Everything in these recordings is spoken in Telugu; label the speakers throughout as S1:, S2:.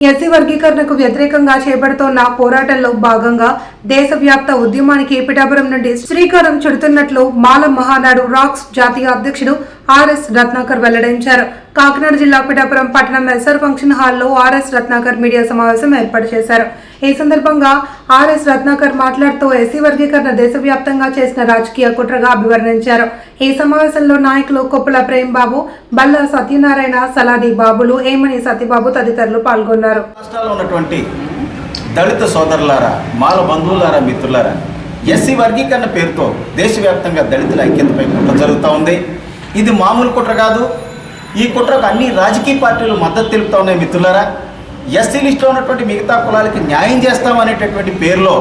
S1: ఎస్సీ వర్గీకరణకు వ్యతిరేకంగా చేపడుతోన్న పోరాటంలో భాగంగా దేశవ్యాప్త ఉద్యమానికి పిఠాపురం నుండి శ్రీకారం చుడుతున్నట్లు మాల మహానాడు రాక్స్ జాతీయ అధ్యక్షుడు ఆర్ఎస్ రత్నాకర్ వెల్లడించారు. కాకినాడ జిల్లా పిఠాపురం పట్టణం ఎస్ఆర్ ఫంక్షన్ హాల్లో ఆర్ఎస్ రత్నాకర్ మీడియా సమావేశం ఏర్పాటు చేశారు. ఈ సందర్భంగా ఆర్ఎస్ రత్నాకర్ మాట్లాడుతూ ఎస్సీ వర్గీకరణ దేశవ్యాప్తంగా చేసిన రాజకీయ కుట్రగా అభివర్ణించారు. ఈ సమావేశంలో నాయకులు కొప్పుల ప్రేమ్ బాబు బల్ల సత్యనారాయణ సలాది బాబులు ఏమని సత్యబాబు తదితరులు పాల్గొన్నారు.
S2: ఉన్నటువంటి దళిత సోదరులారా మాల బంధువులారా మిత్రులారా ఎస్సీ వర్గీకరణ పేరుతో దేశవ్యాప్తంగా దళితుల ఐక్యతపై కుట్ర జరుగుతూ ఉంది. ఇది మామూలు కుట్ర కాదు. ఈ కుట్రకు అన్ని రాజకీయ పార్టీలు మద్దతు తెలుపుతా ఉన్నాయి మిత్రులారా. ఎస్సీ లిస్టులో ఉన్నటువంటి మిగతా కులాలకి న్యాయం చేస్తాం అనేటటువంటి పేరులో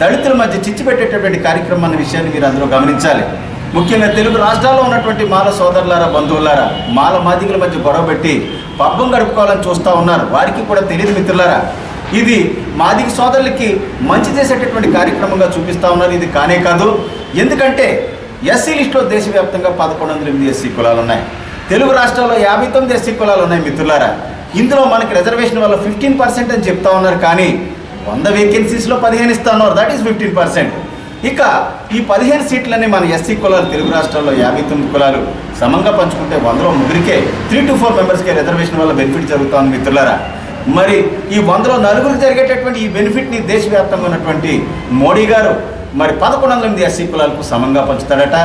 S2: దళితుల మధ్య చిచ్చు పెట్టేటటువంటి కార్యక్రమం అన్న విషయాన్ని మీరు అందరూ గమనించాలి. ముఖ్యంగా తెలుగు రాష్ట్రాల్లో ఉన్నటువంటి మాల సోదరులారా బంధువులారా మాల మాదిగల మధ్య గొడవ పెట్టి పబ్బం గడుపుకోవాలని చూస్తూ ఉన్నారు. వారికి కూడా తెలియదు మిత్రులారా. ఇది మాదిగ సోదరులకి మంచి చేసేటటువంటి కార్యక్రమంగా చూపిస్తా ఉన్నారు. ఇది కానే కాదు. ఎందుకంటే ఎస్సీ లిస్టులో దేశవ్యాప్తంగా పదకొండు వందల ఎనిమిది ఎస్సీ కులాలు ఉన్నాయి తెలుగు రాష్ట్రాల్లో యాభై తొమ్మిది ఎస్సీ కులాలు ఉన్నాయి మిత్రులారా. ఇందులో మనకి రిజర్వేషన్ వల్ల ఫిఫ్టీన్ పర్సెంట్ అని చెప్తా ఉన్నారు కానీ వంద వేకెన్సీస్లో పదిహేను ఇస్తా ఉన్నారు. That is fifteen percent. ఇక ఈ పదిహేను సీట్లన్నీ మన ఎస్సీ కులాలు తెలుగు రాష్ట్రాల్లో యాభై తొమ్మిది కులాలు సమంగా పంచుకుంటే వందలో ముగ్గురికే త్రీ టు ఫోర్ మెంబర్స్కే రిజర్వేషన్ వల్ల బెనిఫిట్ జరుగుతుంది మిత్రులారా. మరి ఈ వందలో నలుగురికి జరిగేటటువంటి ఈ బెనిఫిట్ని దేశవ్యాప్తంగా ఉన్నటువంటి మోడీ గారు మరి పదకొండు వందల ఎనిమిది ఎస్సీ కులాలకు సమంగా పంచుతాడట.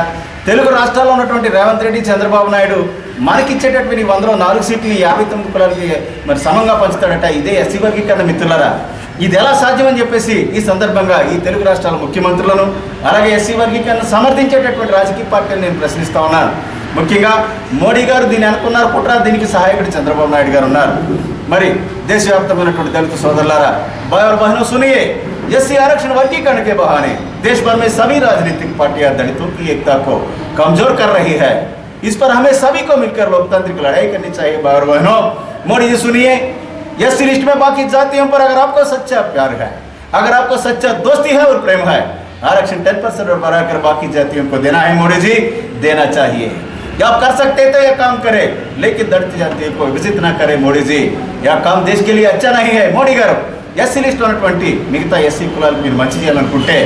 S2: తెలుగు రాష్ట్రాల్లో ఉన్నటువంటి రేవంత్ రెడ్డి చంద్రబాబు నాయుడు మనకిచ్చేటటువంటి వందలో నాలుగు సీట్లు యాభై తొమ్మిది కులాలకి మరి సమంగా పంచుతాడట. ఇదే ఎస్సీ వర్గీకరణ మిత్రులరా. ఇది ఎలా సాధ్యమని చెప్పేసి ఈ సందర్భంగా ఈ తెలుగు రాష్ట్రాల ముఖ్యమంత్రులను అలాగే ఎస్సీ వర్గీకరణ సమర్థించేటటువంటి రాజకీయ పార్టీని నేను ప్రశ్నిస్తా ఉన్నాను. ముఖ్యంగా మోడీ గారు దీన్ని అనుకున్నారు కుట్ర దీనికి సహాయకుడు చంద్రబాబు నాయుడు గారు ఉన్నారు. మరి దేశవ్యాప్తమైనటువంటి దళిత సోదరులారా भाई और बहनों सुनिए एससी आरक्षण वर्गीकरण के बहाने देश भर में सभी राजनीतिक पार्टियां दलितों की एकता को कमजोर कर रही है इस पर हमें सभी को मिलकर लोकतांत्रिक लड़ाई करनी चाहिए भाई और बहनों मोदी जी सुनिए एससी लिस्ट में बाकी जातियों पर अगर आपको सच्चा प्यार है अगर आपको सच्चा दोस्ती है और प्रेम है आरक्षण टेन परसेंट और बढ़ाकर बाकी जातियों को देना है मोदी जी देना चाहिए या आप कर सकते तो यह काम करे लेकिन दलित जाति को विजित ना करे मोदी जी यह काम देश के लिए अच्छा नहीं है మోడీ గారు ఎస్సీ లిస్ట్ ఉన్నటువంటి మిగతా ఎస్సీ కులాలకు మీరు మంచి చేయాలనుకుంటే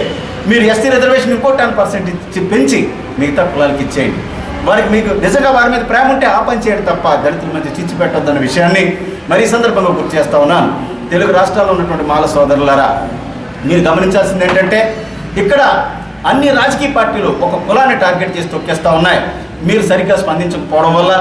S2: మీరు ఎస్సీ రిజర్వేషన్ ఇంకో టెన్ పర్సెంట్ ఇచ్చి పెంచి మిగతా కులాలకి ఇచ్చేయండి వారికి మీకు నిజంగా వారి మీద ప్రేమ ఉంటే ఆ పని చేయడం తప్ప దళితుల మధ్య చిచ్చు పెట్టొద్దన్న విషయాన్ని మరి ఈ సందర్భంగా గుర్తు చేస్తా ఉన్నాను తెలుగు రాష్ట్రాల్లో ఉన్నటువంటి మాల సోదరులారా మీరు గమనించాల్సింది ఏంటంటే ఇక్కడ అన్ని రాజకీయ పార్టీలు ఒక కులాన్ని టార్గెట్ చేసి తొక్కేస్తా ఉన్నాయి మీరు సరిగ్గా స్పందించకపోవడం వల్ల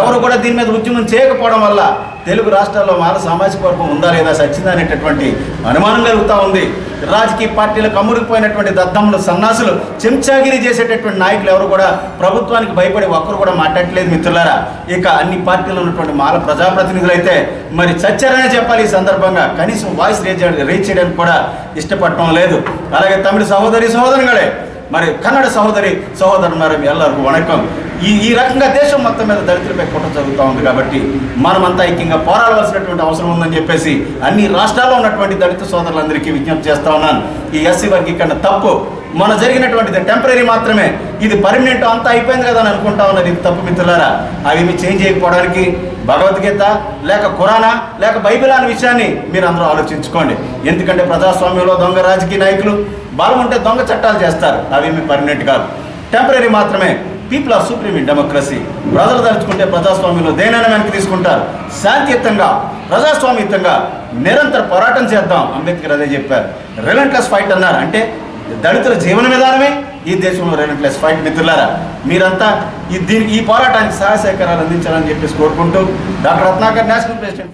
S2: ఎవరు కూడా దీని మీద ఉద్యమం చేయకపోవడం వల్ల తెలుగు రాష్ట్రాల్లో మాన సామాజిక వర్గం ఉందా లేదా సచ్చిందా అనేటటువంటి అనుమానం కలుగుతూ ఉంది. రాజకీయ పార్టీలకు అమ్ముడిపోయినటువంటి దద్దములు సన్నాసులు చెంచాగిరి చేసేటటువంటి నాయకులు ఎవరు కూడా ప్రభుత్వానికి భయపడి ఒక్కరు కూడా మాట్లాడట్లేదు మిత్రులారా. ఇక అన్ని పార్టీలు ఉన్నటువంటి మాల ప్రజాప్రతినిధులు అయితే మరి చచ్చారనే చెప్పాలి ఈ సందర్భంగా. కనీసం వాయిస్ రీచ్ రీచ్ చేయడానికి కూడా ఇష్టపడటం లేదు. అలాగే తమిళ సహోదరి సహోదరుಗಳೇ మరి కన్నడ సహోదరి సహోదరున్నారు ఎల్లరికూ వణకం. ఈ ఈ రకంగా దేశం మొత్తం మీద దళితులపై కుట్ర జరుగుతూ ఉంది కాబట్టి మనమంతా ఐక్యంగా పోరాడవలసినటువంటి అవసరం ఉందని చెప్పేసి అన్ని రాష్ట్రాల్లో ఉన్నటువంటి దళిత సోదరులందరికీ విజ్ఞప్తి చేస్తూ ఉన్నాను. ఈ ఎస్సీ వర్గీకరణ తప్పు. మన జరిగినటువంటిది టెంపరీ మాత్రమే. ఇది పర్మనెంట్ అంతా అయిపోయింది కదా అని అనుకుంటా ఉన్నది. ఇది తప్పు మిత్రులారా. అవి చేంజ్ చేయకపోవడానికి భగవద్గీత లేక ఖురానా లేక బైబిల్ అనే విషయాన్ని మీరు అందరూ ఆలోచించుకోండి. ఎందుకంటే ప్రజాస్వామ్యంలో దొంగ రాజకీయ నాయకులు బలం ఉంటే దొంగ చట్టాలు చేస్తారు. అవి మీ పర్మనెంట్ కాదు. టెంపరీ మాత్రమే. People are supreme in democracy ప్రజలు తలుచుకుంటే ప్రజాస్వామ్యంలో దేనైనా వెనక్కి తీసుకుంటారు. శాంతియుతంగా ప్రజాస్వామ్యయుతంగా నిరంతర పోరాటం చేద్దాం. అంబేద్కర్ అదే చెప్పారు. రిలంట్లెస్ ఫైట్ అన్నారు. అంటే దళితుల జీవన విధానమే ఈ దేశంలో రెండు ప్లస్ ఫైట్ మిత్రులారా మీరంతా ఈ దీనికి ఈ పోరాటానికి సహాయ సహకారాలు అందించాలని చెప్పేసి కోరుకుంటూ డాక్టర్ రత్నాకర్ నేషనల్ ప్రెసిడెంట్